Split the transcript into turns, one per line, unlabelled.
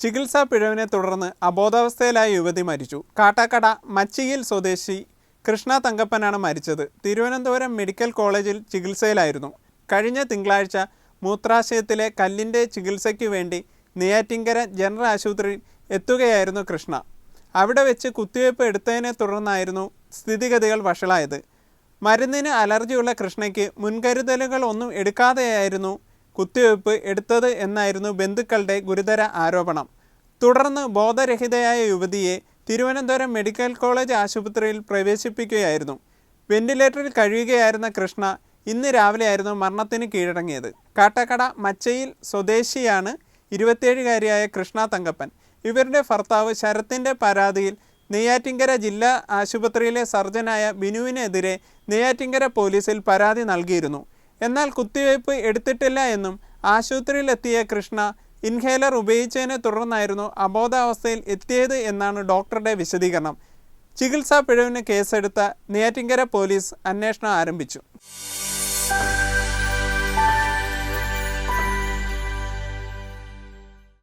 ചികിത്സാ പിഴവിനെ തുടർന്ന് അബോധാവസ്ഥയിലായ യുവതി മരിച്ചു. കാട്ടാക്കട മച്ചിയിൽ സ്വദേശി കൃഷ്ണ തങ്കപ്പനാണ് മരിച്ചത്. തിരുവനന്തപുരം മെഡിക്കൽ കോളേജിൽ ചികിത്സയിലായിരുന്നു. കഴിഞ്ഞ തിങ്കളാഴ്ച മൂത്രാശയത്തിലെ കല്ലിന്റെ ചികിത്സയ്ക്ക് വേണ്ടി നെയ്യാറ്റിങ്കര ജനറൽ ആശുപത്രിയിൽ എത്തുകയായിരുന്നു കൃഷ്ണ. അവിടെ വെച്ച് കുത്തിവയ്പ് എടുത്തതിനെ തുടർന്നായിരുന്നു സ്ഥിതിഗതികൾ വഷളായത്. മരുന്നിന് അലർജിയുള്ള കൃഷ്ണയ്ക്ക് മുൻകരുതലുകൾ ഒന്നും എടുക്കാതെയായിരുന്നു കുത്തിവയ്പ് എടുത്തത് എന്നായിരുന്നു ബന്ധുക്കളുടെ ഗുരുതര ആരോപണം. തുടർന്ന് ബോധരഹിതയായ യുവതിയെ തിരുവനന്തപുരം മെഡിക്കൽ കോളേജ് ആശുപത്രിയിൽ പ്രവേശിപ്പിക്കുകയായിരുന്നു. വെന്റിലേറ്ററിൽ കഴിയുകയായിരുന്ന കൃഷ്ണ ഇന്ന് രാവിലെയായിരുന്നു മരണത്തിന് കീഴടങ്ങിയത്. കാട്ടക്കട മച്ചയിൽ സ്വദേശിയാണ് ഇരുപത്തിയേഴുകാരിയായ കൃഷ്ണ തങ്കപ്പൻ. ഇവരുടെ ഭർത്താവ് ശരത്തിന്റെ പരാതിയിൽ നെയ്യാറ്റിങ്കര ജില്ലാ ആശുപത്രിയിലെ സർജനായ ബിനുവിനെതിരെ നെയ്യാറ്റിങ്കര പോലീസിൽ പരാതി നൽകിയിരുന്നു. എന്നാൽ കുത്തിവയ്പ് എടുത്തിട്ടില്ല എന്നും ആശുപത്രിയിലെത്തിയ കൃഷ്ണ ഇൻഹേലർ ഉപയോഗിച്ചതിനെ തുടർന്നായിരുന്നു അബോധാവസ്ഥയിൽ എത്തിയത് എന്നാണ് ഡോക്ടറുടെ വിശദീകരണം. ചികിത്സാ പിഴവിന് കേസെടുത്ത നെയ്യാറ്റിങ്കര പോലീസ് അന്വേഷണം ആരംഭിച്ചു.